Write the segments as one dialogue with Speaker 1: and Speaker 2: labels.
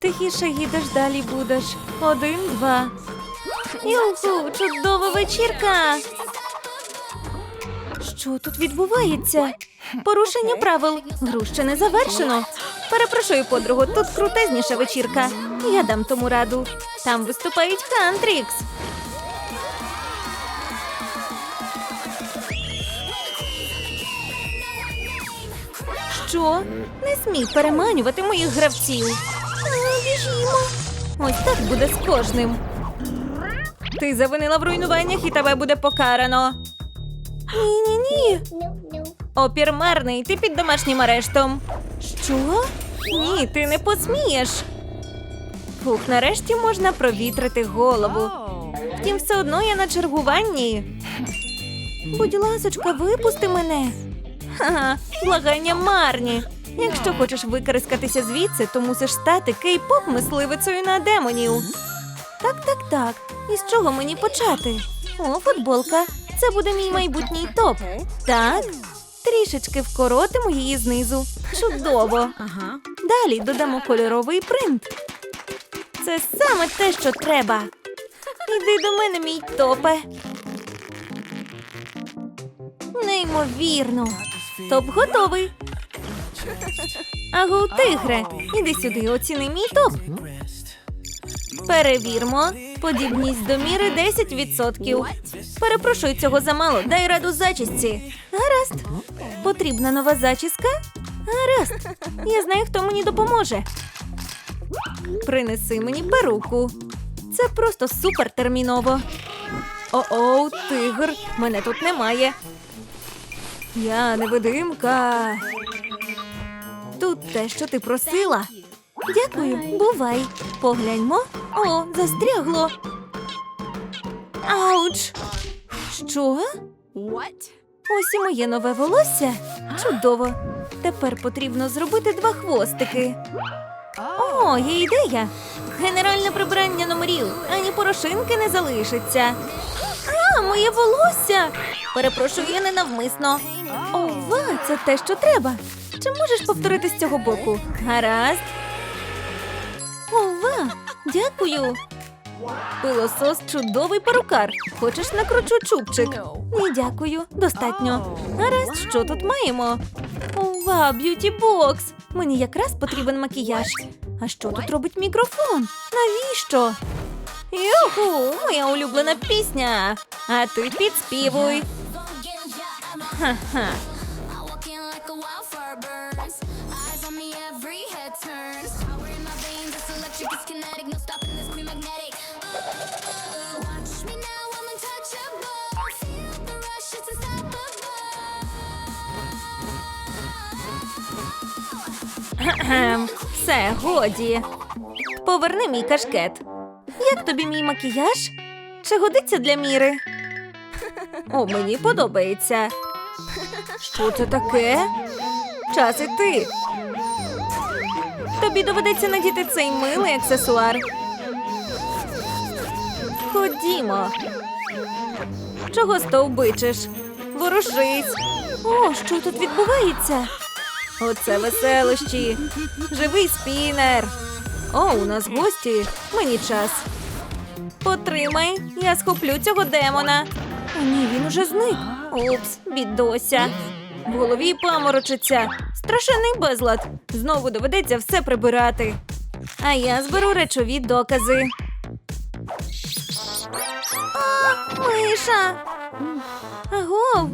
Speaker 1: Тихіше їдеш, далі будеш. Один, два. Юху, чудова вечірка. Що тут відбувається? Порушення правил. Гру ще не завершено. Перепрошую, подругу, тут крутезніша вечірка. Я дам тому раду. Там виступають Хантрікс. Що? Не смій переманювати моїх гравців. Біжімо. Ось так буде з кожним. Ти завинила в руйнуваннях і тебе буде покарано. Ні, ні, ні. Опір марний, ти під домашнім арештом. Що? Ні, ти не посмієш. Фух, нарешті можна провітрити голову. Втім, все одно я на чергуванні. Будь ласочка, випусти мене. Ха, благання марні. Якщо хочеш викарискатися звідси, то мусиш стати кей-поп мисливицею на демонів. Так, так, так. І з чого мені почати? О, футболка. Це буде мій майбутній топ. Так. Трішечки вкоротимо її знизу. Чудово. Далі додамо кольоровий принт. Це саме те, що треба. Іди до мене, мій топе. Неймовірно. Топ готовий. Агу, тигре, іди сюди, оціни мій топ. Перевірмо. Подібність до міри 10%. Перепрошую, цього замало. Дай раду зачісці. Гаразд. Потрібна нова зачіска? Гаразд. Я знаю, хто мені допоможе. Принеси мені перуку. Це просто супер терміново. О-оу, тигр, мене тут немає. Я невидимка. Тут те, що ти просила. Дякую, бувай. Погляньмо. О, застрягло. Ауч. Що? Ось і моє нове волосся. Чудово. Тепер потрібно зробити два хвостики. О, є ідея. Генеральне прибирання номерів. Ані порошинки не залишиться. А, моє волосся. Перепрошую, я ненавмисно. Ова, це те, що треба. Чи можеш повторити з цього боку? Гаразд. Ова, дякую. Пилосос чудовий перукар. Хочеш накручу чубчик? Ні, дякую. Достатньо. Гаразд, що тут маємо? Ова, б'юті бокс. Мені якраз потрібен макіяж. А що тут робить мікрофон? Навіщо? Юху, моя улюблена пісня. А ти підспівуй. Ха-ха. Все, годі. Поверни мій кашкет. Як тобі мій макіяж? Чи годиться для міри? О, мені подобається. Що це таке? Час іти. Тобі доведеться надіти цей милий аксесуар. Ходімо. Чого стовбичиш? Ворушись. О, що тут відбувається? Оце веселощі. Живий спінер. О, у нас гості. Мені час. Потримай, я схоплю цього демона. О, ні, він уже зник. Упс, бідося. В голові паморочиться. Страшенний безлад. Знову доведеться все прибирати. А я зберу речові докази. А, Миша. Агов,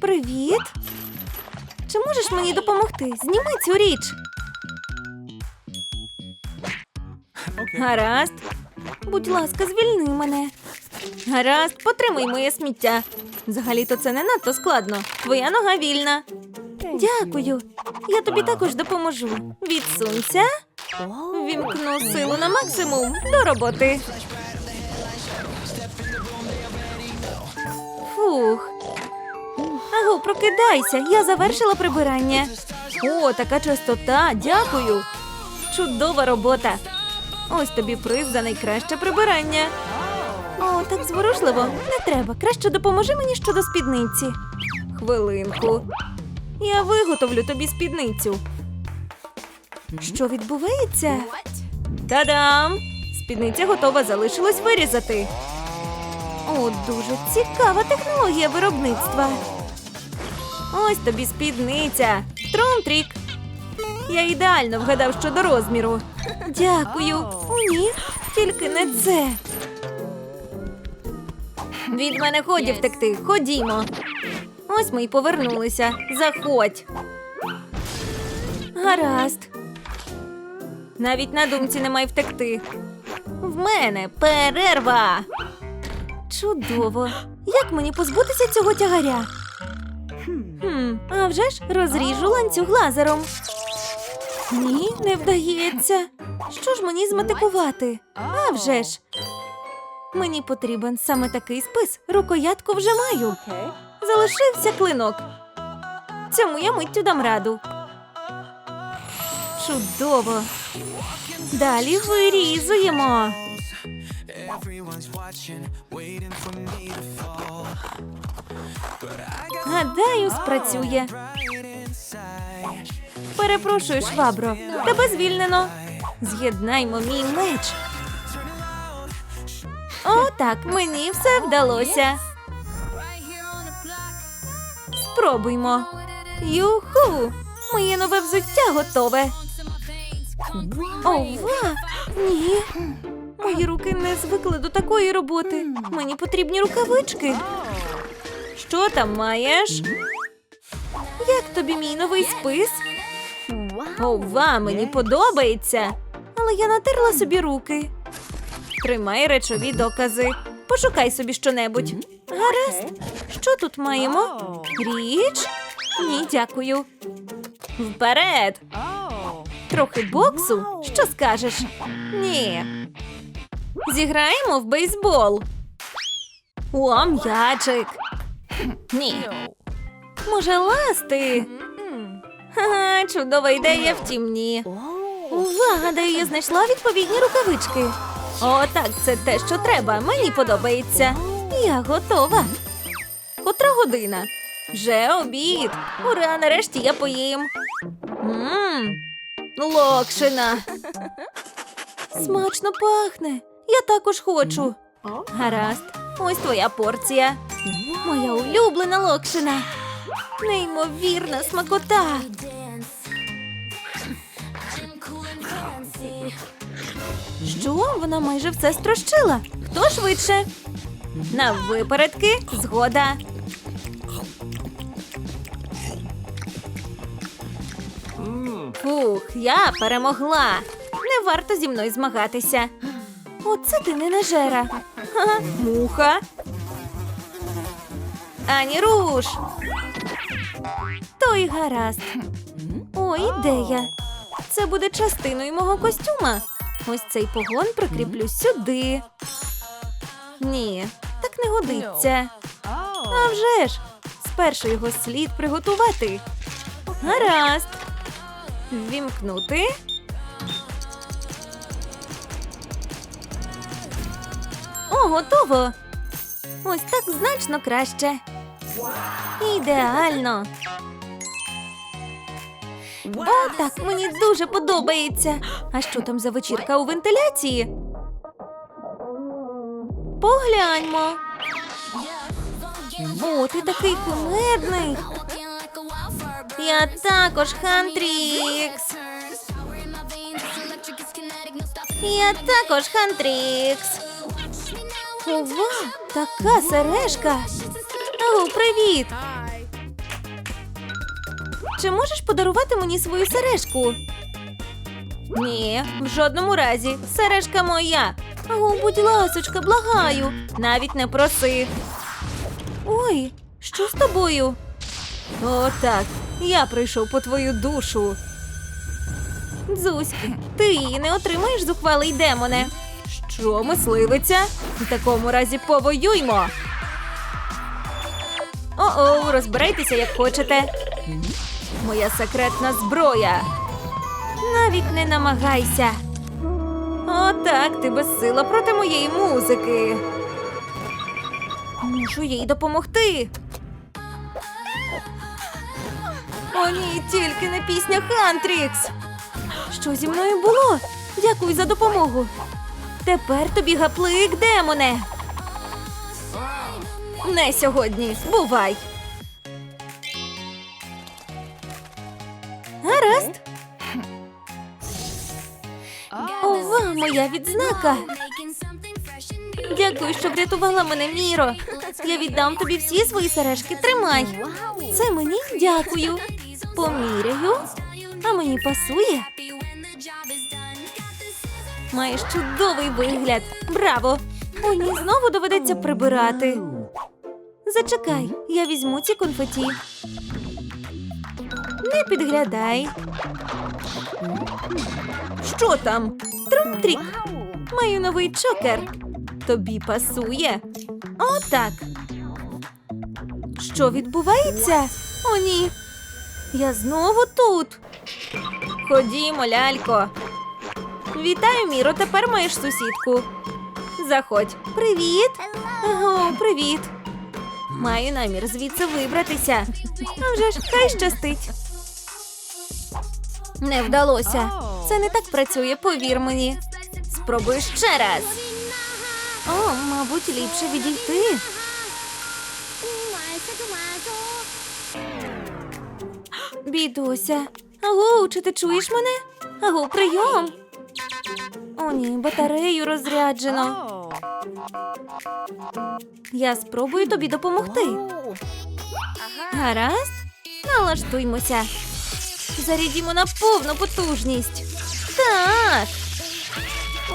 Speaker 1: привіт. Чи можеш мені допомогти? Зніми цю річ. Гаразд. Будь ласка, звільни мене. Гаразд, потримай моє сміття. Взагалі-то це не надто складно. Твоя нога вільна. Дякую. Я тобі також допоможу. Відсунься. Вімкну силу на максимум. До роботи. Фух. Аго, прокидайся, я завершила прибирання. О, така чистота, дякую. Чудова робота. Ось тобі приз за найкраще прибирання. О, так зворушливо. Не треба. Краще допоможи мені щодо спідниці. Хвилинку. Я виготовлю тобі спідницю. Що відбувається? Та-дам! Спідниця готова, залишилось вирізати. О, дуже цікава технологія виробництва. Ось тобі спідниця. Трум-трік. Я ідеально вгадав щодо розміру. Дякую. О, ні, тільки не це. Від мене годі втекти. Ходімо. Ось ми й повернулися. Заходь. Гаразд. Навіть на думці немає втекти. В мене перерва. Чудово. Як мені позбутися цього тягаря? Хм, а вже ж розріжу ланцюг лазером. Ні, не вдається. Що ж мені зметикувати? А вже ж. Мені потрібен саме такий спис. Рукоятку вже маю. Залишився клинок. Цьому я миттю дам раду. Чудово. Далі вирізуємо. Гадаю, спрацює. Перепрошую, швабро. Тебе звільнено. З'єднаймо мій меч. О, так, мені все вдалося. Спробуймо. Юху! Моє нове взуття готове. Ова! Ні. Мої руки не звикли до такої роботи. Мені потрібні рукавички. Що там маєш? Як тобі мій новий спис? Ова, мені подобається. Але я натерла собі руки. Тримай речові докази. Пошукай собі щонебудь. Гаразд. Що тут маємо? Річ? Ні, дякую. Вперед! Трохи боксу? Що скажеш? Ні. Зіграємо в бейсбол. О, м'ячик. Ні. Може, ласти? Ха, чудова ідея, втім ні. Увага, гадаю, я знайшла відповідні рукавички. О, так, це те, що треба. Мені подобається. Я готова. Котра година? Вже обід. Ура, нарешті я поїм. Мм, локшина. Смачно пахне. Я також хочу. Гаразд, ось твоя порція. Моя улюблена локшина. Неймовірна смакота. Що? Вона майже все строщила. Хто швидше? На випередки згода. Фух, я перемогла. Не варто зі мною змагатися. Оце ти не нажера. Ха, муха. Ані руш. То й гаразд. О, ідея. Це буде частиною мого костюма. Ось цей погон прикріплю сюди. Ні, так не годиться. А вже ж, спершу його слід приготувати. Гаразд. Ввімкнути. Готово. Ось так значно краще. Ідеально. О, так, мені дуже подобається. А що там за вечірка у вентиляції? Погляньмо. О, ти такий кумедний. Я також Хантрікс. Я також Хантрікс. Ова, така сережка. О, привіт. Чи можеш подарувати мені свою сережку? Ні, в жодному разі. Сережка моя. О, будь ласочка, благаю. Навіть не проси. Ой, що з тобою? О, так. Я прийшов по твою душу. Дзуськи, ти її не отримаєш зухвалий демоне. Що, мисливиця? В такому разі повоюймо. О-оу, розбирайтеся, як хочете. Моя секретна зброя. Навіть не намагайся. Отак, ти безсила проти моєї музики. Мушу їй допомогти. О, ні, тільки не пісня Хантрікс. Що зі мною було? Дякую за допомогу. Тепер тобі гаплик, демоне. Не сьогодні. Бувай. Гаразд. Ова, моя відзнака. Дякую, що врятувала мене, Міро. Я віддам тобі всі свої сережки. Тримай. Це мені дякую. Поміряю. А мені пасує. Маєш чудовий вигляд. Браво! О, ні, знову доведеться прибирати. Зачекай, я візьму ці конфеті. Не підглядай. Що там? Трум-трік. Маю новий чокер. Тобі пасує. Отак. Що відбувається? О, ні. Я знову тут. Ходімо, лялько. Вітаю, Міро, тепер маєш сусідку. Заходь. Привіт. Ого, привіт. Маю намір звідси вибратися. А вже ж, хай щастить. Не вдалося. Це не так працює, повір мені. Спробуй ще раз. О, мабуть, ліпше відійти. Бідуся. Аго, чи ти чуєш мене? Аго, прийом. О, ні, батарею розряджено. Я спробую тобі допомогти. Гаразд? Налаштуймося. Зарядімо на повну потужність. Так.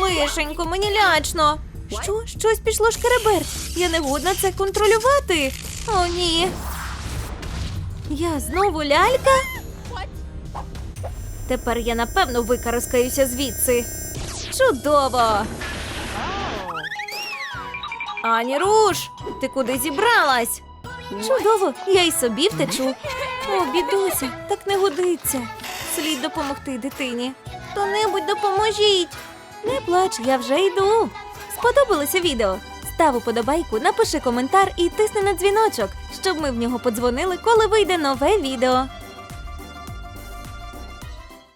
Speaker 1: Лишенько, мені лячно. Що? Щось пішло шкереберть. Я не годна це контролювати. О, ні. Я знову лялька? Тепер я напевно викараскаюся звідси. Чудово! Ані Руш, ти куди зібралась? Чудово, я й собі втечу. О, бідуся, так не годиться. Слід допомогти дитині. Хто-небудь допоможіть. Не плач, я вже йду. Сподобалося відео? Став уподобайку, напиши коментар і тисни на дзвіночок, щоб ми в нього подзвонили, коли вийде нове відео.